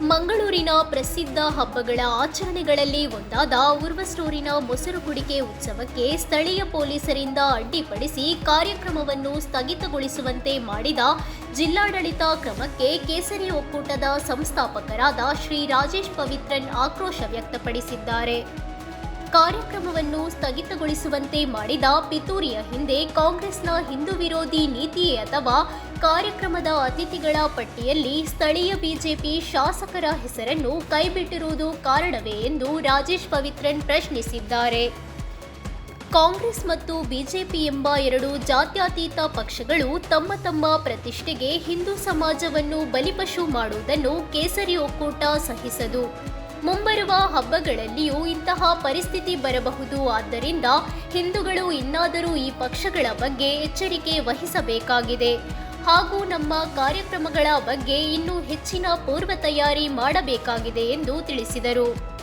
ಮಂಗಳೂರಿನ ಪ್ರಸಿದ್ಧ ಹಬ್ಬಗಳ ಆಚರಣೆಗಳಲ್ಲಿ ಒಂದಾದ ಉರ್ವಸ್ಟೋರಿನ ಮೊಸರು ಕುಡಿಕೆ ಉತ್ಸವಕ್ಕೆ ಸ್ಥಳೀಯ ಪೊಲೀಸರಿಂದ ಅಡ್ಡಿಪಡಿಸಿ ಕಾರ್ಯಕ್ರಮವನ್ನು ಸ್ಥಗಿತಗೊಳಿಸುವಂತೆ ಮಾಡಿದ ಜಿಲ್ಲಾಡಳಿತ ಕ್ರಮಕ್ಕೆ ಕೇಸರಿ ಒಕ್ಕೂಟದ ಸಂಸ್ಥಾಪಕರಾದ ಶ್ರೀ ರಾಜೇಶ್ ಪವಿತ್ರನ್ ಆಕ್ರೋಶ ವ್ಯಕ್ತಪಡಿಸಿದ್ದಾರೆ. ಕಾರ್ಯಕ್ರಮವನ್ನು ಸ್ಥಗಿತಗೊಳಿಸುವಂತೆ ಮಾಡಿದ ಪಿತೂರಿಯ ಹಿಂದೆ ಕಾಂಗ್ರೆಸ್ನ ಹಿಂದೂ ವಿರೋಧಿ ನೀತಿಯೇ ಅಥವಾ ಕಾರ್ಯಕ್ರಮದ ಅತಿಥಿಗಳ ಪಟ್ಟಿಯಲ್ಲಿ ಸ್ಥಳೀಯ ಬಿಜೆಪಿ ಶಾಸಕರ ಹೆಸರನ್ನು ಕೈಬಿಟ್ಟಿರುವುದು ಕಾರಣವೇ ಎಂದು ರಾಜೇಶ್ ಪವಿತ್ರನ್ ಪ್ರಶ್ನಿಸಿದ್ದಾರೆ. ಕಾಂಗ್ರೆಸ್ ಮತ್ತು ಬಿಜೆಪಿ ಎಂಬ ಎರಡು ಜಾತ್ಯತೀತ ಪಕ್ಷಗಳು ತಮ್ಮ ತಮ್ಮ ಪ್ರತಿಷ್ಠೆಗೆ ಹಿಂದೂ ಸಮಾಜವನ್ನು ಬಲಿಪಶು ಮಾಡುವುದನ್ನು ಕೇಸರಿ ಒಕ್ಕೂಟ ಸಹಿಸದು. ಮುಂಬರುವ ಹಬ್ಬಗಳಲ್ಲಿಯೂ ಇಂತಹ ಪರಿಸ್ಥಿತಿ ಬರಬಹುದು. ಆದ್ದರಿಂದ ಹಿಂದೂಗಳು ಇನ್ನಾದರೂ ಈ ಪಕ್ಷಗಳ ಬಗ್ಗೆ ಎಚ್ಚರಿಕೆ ವಹಿಸಬೇಕಾಗಿದೆ. ಹಾಗೂ ನಮ್ಮ ಕಾರ್ಯಕ್ರಮಗಳ ಬಗ್ಗೆ ಇನ್ನೂ ಹೆಚ್ಚಿನ ಪೂರ್ವ ತಯಾರಿ ಮಾಡಬೇಕಾಗಿದೆ ಎಂದು ತಿಳಿಸಿದರು.